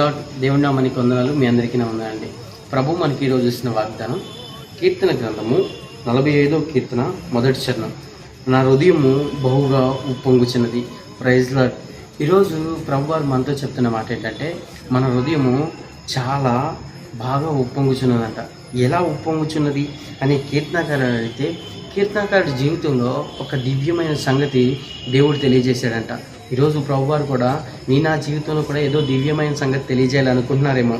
Lord దేవుని నామానికి వందనాలు. మీ అందరికీ నా వందనండి ప్రభు మనకి ఈరోజు ఇచ్చిన వాగ్దానం కీర్తన గ్రంథము నలభై ఐదో కీర్తన మొదటి చరణం. నా హృదయము బహుగా ఉప్పొంగుచున్నది. ప్రైజ్ లార్డ్ ఈరోజు ప్రభు వారు మనతో చెప్తున్న మాట ఏంటంటే మన హృదయము చాలా బాగా ఉప్పొంగుచున్నదంట. ఎలా ఉప్పొంగుచున్నది అనే కీర్తనకారుడు అయితే కీర్తనకారుడి జీవితంలో ఒక దివ్యమైన సంగతి దేవుడు తెలియజేశాడంట. ఈరోజు ప్రభువారు కూడా నీ నా జీవితంలో కూడా ఏదో దివ్యమైన సంగతి తెలియజేయాలనుకుంటున్నారేమో.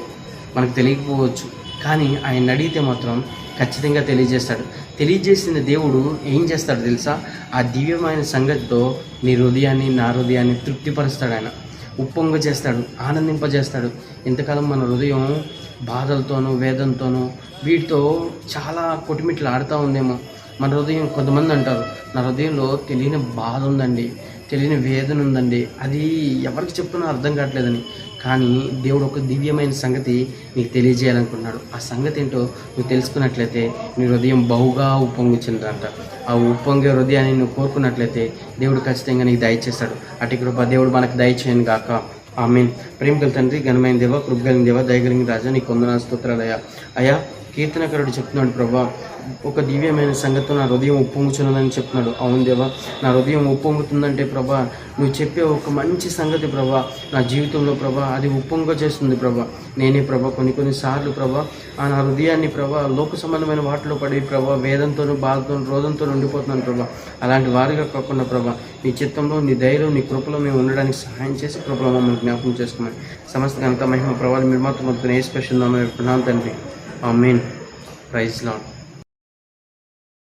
మనకు తెలియకపోవచ్చు. కానీ ఆయన అడిగితే మాత్రం ఖచ్చితంగా తెలియజేస్తాడు. తెలియజేసిన దేవుడు ఏం చేస్తాడు తెలుసా? ఆ దివ్యమైన సంగతితో నీ హృదయాన్ని నా హృదయాన్ని తృప్తిపరుస్తాడు ఆయన. ఉప్పొంగ చేస్తాడు ఆనందింపజేస్తాడు. ఇంతకాలం మన హృదయం బాధలతోనూ వేదంతోనూ వీటితో చాలా కొట్టుమిట్లు ఆడుతూ ఉందేమో. మన హృదయం కొంతమంది అంటారు నా హృదయంలో తెలియని బాధ ఉందండి. తెలియని వేదన ఉందండి. అది ఎవరికి చెప్తున్నా అర్థం కావట్లేదని. కానీ దేవుడు ఒక దివ్యమైన సంగతి నీకు తెలియజేయాలనుకున్నాడు ఆ సంగతి ఏంటో నువ్వు తెలుసుకున్నట్లయితే నీ హృదయం బహుగా ఉప్పొంగుచిందంట ఆ ఉప్పొంగే హృదయాన్ని నువ్వు కోరుకున్నట్లయితే దేవుడు ఖచ్చితంగా నీకు దయచేస్తాడు అటు కృప దేవుడు మనకు దయచేయను గాక. మీన్ ప్రేమ గల తండ్రి ఘనమైన దేవ కృపగలిగిన దేవ దయగలిగిన రాజా నీ కొందన స్తోత్రాలయ అయ్యా. కీర్తనకరుడు చెప్తున్నాడు ప్రభా ఒక దివ్యమైన సంగతితో నా హృదయం ఉప్పొంగుచున్నదని చెప్తున్నాడు. అవును దేవా నా హృదయం ఉప్పొంగుతుందంటే ప్రభా నువ్వు చెప్పే ఒక మంచి సంగతి ప్రభా నా జీవితంలో ప్రభా అది ఉప్పొంగ చేస్తుంది ప్రభా. నేనే ప్రభా కొన్ని కొన్ని సార్లు ప్రభా ఆ నా హృదయాన్ని ప్రభా లోక సంబంధమైన వాటిలో పడి ప్రభా వేదంతోనూ బాధతో రోదంతో ఉండిపోతున్నాను ప్రభా. అలాంటి వారిగా కాకుండా ప్రభా నీ చిత్తంలో నీ ధైర్యం నీ కృపలో మేము ఉండడానికి సహాయం చేసి కృపలో మమ్మల్ని జ్ఞాపకం చేసుకోమని సమస్త అంత మహిమ ప్రభావం మీరు మాత్రం మొత్తం ఏ స్పెషల్ నామే ప్రణాం తండ్రి. ఆ మెయిన్ ప్రైజ్ లాడ్.